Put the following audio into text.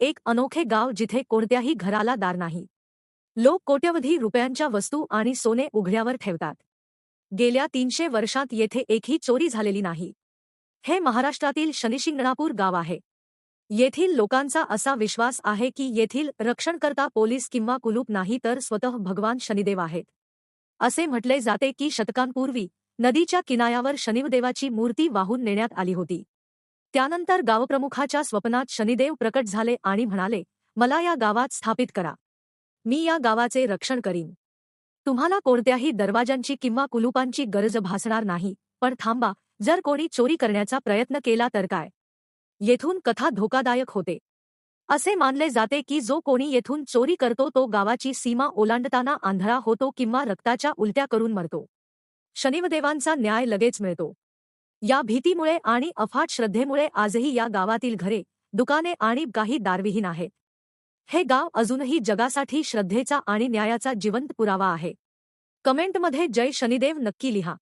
एक अनोखे गाव जिथे कोणत्याही घराला दार नाही. लोक कोट्यवधी रुपयांच्या वस्तू आणि सोने उघड्यावर ठेवतात. गेल्या तीनशे वर्षात येथे एकही चोरी झालेली नाही. हे महाराष्ट्रातील शनिशिंगणापूर गाव आहे. येथील लोकांचा असा विश्वास आहे की येथील रक्षणकर्ता पोलीस किंवा कुलूप नाही तर स्वतः भगवान शनिदेव आहेत. असे म्हटले जाते की शतकांपूर्वी नदीच्या किनाऱ्यावर शनिदेवाची मूर्ती वाहून नेण्यात आली होती. त्यानंतर गावप्रमुखाच्या स्वप्नात शनिदेव प्रकट झाले आणि म्हणाले मला या गावात स्थापित करा. मी या गावाचे रक्षण करीन. तुम्हाला कोणत्याही दरवाजांची किंवा कुलुपांची गरज भासणार नाही पण थांबा जर कोणी चोरी करण्याचा प्रयत्न केला तर काय? येथून कथा धोकादायक होते. असे मानले जाते की जो कोणी येथून चोरी करतो तो गावाची सीमा ओलांडताना आंधळा होतो किंवा रक्ताच्या उलट्या करून मरतो. शनिवदेवांचा न्याय लगेच मिळतो. या भीतीमुळे आणि अफाट श्रद्धेमुळे आजही या गावातील घरे दुकाने आणि काही दारविहीन आहेत. हे गाव अजूनही जगासाठी श्रद्धेचा आणि न्यायाचा जिवंत पुरावा आहे. कमेंटमध्ये जय शनिदेव नक्की लिहा.